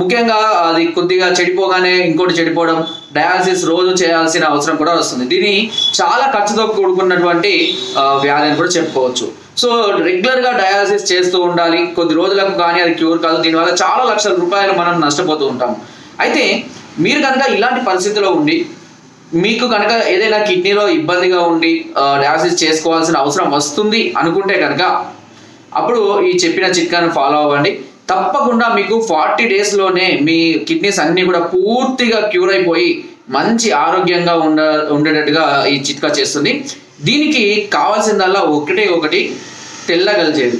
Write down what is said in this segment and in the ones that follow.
ముఖ్యంగా అది కొద్దిగా చెడిపోగానే ఇంకోటి చెడిపోవడం డయాలసిస్ రోజు చేయాల్సిన అవసరం కూడా వస్తుంది. దీని చాలా ఖర్చుతో కూడుకున్నటువంటి వ్యాధి అని కూడా చెప్పుకోవచ్చు. సో రెగ్యులర్గా డయాలసిస్ చేస్తూ ఉండాలి. కొద్ది రోజులకు కానీ అది క్యూర్ కాదు. దీనివల్ల చాలా లక్షల రూపాయలు మనం నష్టపోతూ ఉంటాం. అయితే మీరు కనుక ఇలాంటి పరిస్థితిలో ఉండి మీకు కనుక ఏదైనా కిడ్నీలో ఇబ్బందిగా ఉండి డయాలసిస్ చేసుకోవాల్సిన అవసరం వస్తుంది అనుకుంటే కనుక అప్పుడు ఈ చెప్పిన చిట్కాను ఫాలో అవ్వండి. తప్పకుండా మీకు ఫార్టీ డేస్లోనే మీ కిడ్నీస్ అన్నీ కూడా పూర్తిగా క్యూర్ అయిపోయి మంచి ఆరోగ్యంగా ఉండ ఉండేటట్టుగా ఈ చిట్కా చేస్తుంది. దీనికి కావాల్సిందల్లా ఒకటే ఒకటి తెల్ల గల్జేరు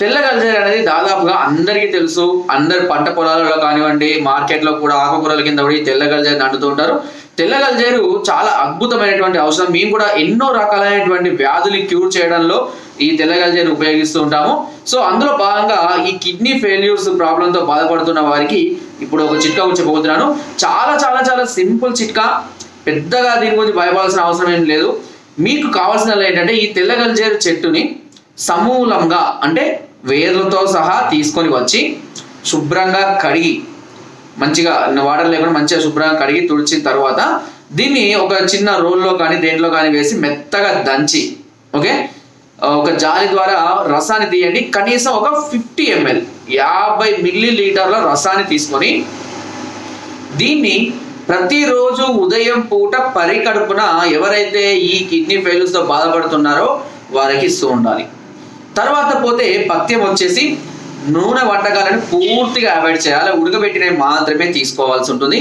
తెల్ల గల్జేరు అనేది దాదాపుగా అందరికీ తెలుసు. అందరు పంట పొలాలలో కానివ్వండి మార్కెట్లో కూడా ఆకుకూరల కింద కూడా ఈ తెల్ల గల్జేరు అంటుతూ ఉంటారు. తెల్ల గల్జేరు చాలా అద్భుతమైనటువంటి అవసరం మేము కూడా ఎన్నో రకాలైనటువంటి వ్యాధులు క్యూర్ చేయడంలో ఈ తెల్లగల్జీని ఉపయోగిస్తూ ఉంటాము. సో అందులో భాగంగా ఈ కిడ్నీ ఫెయిల్యూర్స్ ప్రాబ్లంతో బాధపడుతున్న వారికి ఇప్పుడు ఒక చిట్కా గురించి చెప్పబోతున్నాను. చాలా చాలా చాలా సింపుల్ చిట్కా. పెద్దగా దీని గురించి భయపడాల్సిన అవసరం ఏం లేదు. మీకు కావాల్సిన ఏంటంటే ఈ తెల్లగల్జేరు చెట్టుని సమూలంగా అంటే వేర్లతో సహా తీసుకొని వచ్చి శుభ్రంగా కడిగి మంచిగా వాటర్ లేకుండా మంచిగా శుభ్రంగా కడిగి తుడిచిన తర్వాత దీన్ని ఒక చిన్న రోల్లో కానీ దేంట్లో కానీ వేసి మెత్తగా దంచి ఓకే? ఒక జాలి ద్వారా రసాన్ని తీయండి. కనీసం ఒక ఫిఫ్టీ ఎంఎల్ యాభై మిల్లీ లీటర్ల రసాన్ని తీసుకొని దీన్ని ప్రతిరోజు ఉదయం పూట పరికడుపున ఎవరైతే ఈ కిడ్నీ ఫెయిల్స్తో బాధపడుతున్నారో వారికి ఇస్తూ ఉండాలి తర్వాత పోతే పథ్యం వచ్చేసి నూనె వంటకాలను పూర్తిగా అవాయిడ్ చేయాలి. ఉడకబెట్టినవి మాత్రమే తీసుకోవాల్సి ఉంటుంది.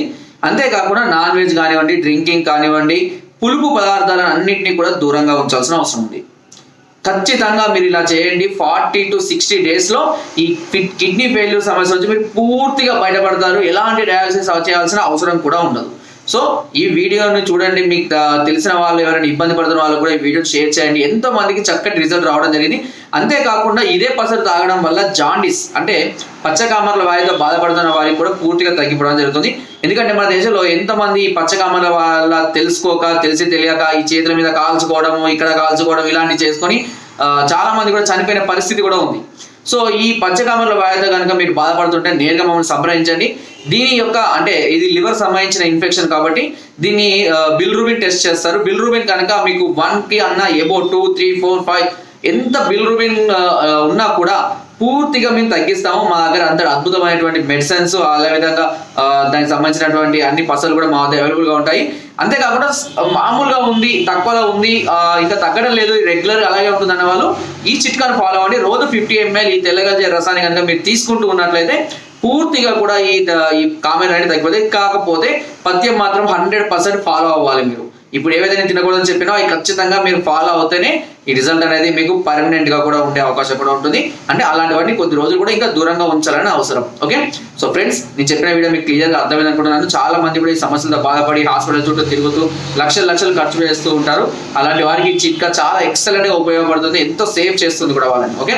అంతేకాకుండా నాన్ వెజ్ కానివ్వండి డ్రింకింగ్ కానివ్వండి పులుపు పదార్థాలను అన్నింటినీ కూడా దూరంగా ఉంచాల్సిన అవసరం ఉంది. ఖచ్చితంగా మీరు ఇలా చేయండి. ఫార్టీ టు సిక్స్టీ డేస్లో ఈ కిడ్నీ ఫెయిల్యూర్ సమస్య నుంచి మీరు పూర్తిగా బయటపడతారు. ఎలాంటి డయాలసిస్ చేయాల్సిన అవసరం కూడా ఉండదు. సో ఈ వీడియోని చూడండి మీకు తెలిసిన వాళ్ళు ఎవరైనా ఇబ్బంది పడుతున్న వాళ్ళు కూడా ఈ వీడియో షేర్ చేయండి. ఎంతో మందికి చక్కటి రిజల్ట్ రావడం జరిగింది. అంతేకాకుండా ఇదే పసరు తాగడం వల్ల జాండిస్ అంటే పచ్చకామర్ల వ్యాధితో బాధపడుతున్న వారికి కూడా పూర్తిగా తగ్గిపోవడం జరుగుతుంది. ఎందుకంటే మన దేశంలో ఎంతమంది ఈ పచ్చకామర్ల వల్ల తెలుసుకోక తెలిసి తెలియక ఈ చేతుల మీద కాల్చుకోవడము ఇక్కడ కాల్చుకోవడం ఇలాంటివి చేసుకొని చాలా మంది కూడా చనిపోయిన పరిస్థితి కూడా ఉంది. సో ఈ పచ్చకామర్ల వ్యాధితో కనుక మీరు బాధపడుతుంటే నేరుగా మమ్మల్ని సంప్రదించండి. దీని యొక్క అంటే ఇది లివర్ సంబంధించిన ఇన్ఫెక్షన్ కాబట్టి దీన్ని బిల్రూబిన్ టెస్ట్ చేస్తారు. బిల్రూబిన్ కనుక మీకు వన్కి అన్న above two three four five ఎంత బిల్రూబిన్ ఉన్నా కూడా పూర్తిగా మేము తగ్గిస్తాము. మా దగ్గర అంత అద్భుతమైనటువంటి మెడిసిన్స్ అదే విధంగా దానికి సంబంధించినటువంటి అన్ని పసలు కూడా మా వద్ద అవైలబుల్గా ఉంటాయి. అంతేకాకుండా మామూలుగా ఉంది తక్కువలో ఉంది ఇంకా తగ్గడం లేదు రెగ్యులర్ అలాగే ఉంటుంది అన్న వాళ్ళు ఈ చిట్కాను ఫాలో అవ్వండి. రోజు ఫిఫ్టీ ఎంఎల్ ఈ తెల్లగజ్జ రసాన్ని కనుక మీరు తీసుకుంటూ ఉన్నట్లయితే పూర్తిగా కూడా ఈ ఈ కామెంట్ అనేది తగ్గిపోతే కాకపోతే పద్యం మాత్రం హండ్రెడ్ పర్సెంట్ ఫాలో అవ్వాలి మీరు. ఇప్పుడు ఏవైతే నేను తినకూడదని చెప్పినో అవి ఖచ్చితంగా మీరు ఫాలో అవుతేనే ఈ రిజల్ట్ అనేది మీకు పర్మనెంట్గా కూడా ఉండే అవకాశం కూడా ఉంటుంది. అంటే అలాంటి వాటిని కొద్ది రోజులు కూడా ఇంకా దూరంగా ఉంచాలని అవసరం. ఓకే? సో ఫ్రెండ్స్ నేను చెప్పిన వీడియో మీకు క్లియర్గా అర్థమైంది అనుకుంటున్నాను చాలా మంది కూడా ఈ సమస్యలతో బాధపడి హాస్పిటల్ చుట్టూ తిరుగుతూ లక్షలు లక్షలు ఖర్చు చేస్తూ ఉంటారు. అలాంటి వారికి చిట్కా చాలా ఎక్సలెంట్గా ఉపయోగపడుతుంది. ఎంతో సేవ్ చేస్తుంది కూడా వాళ్ళని. ఓకే?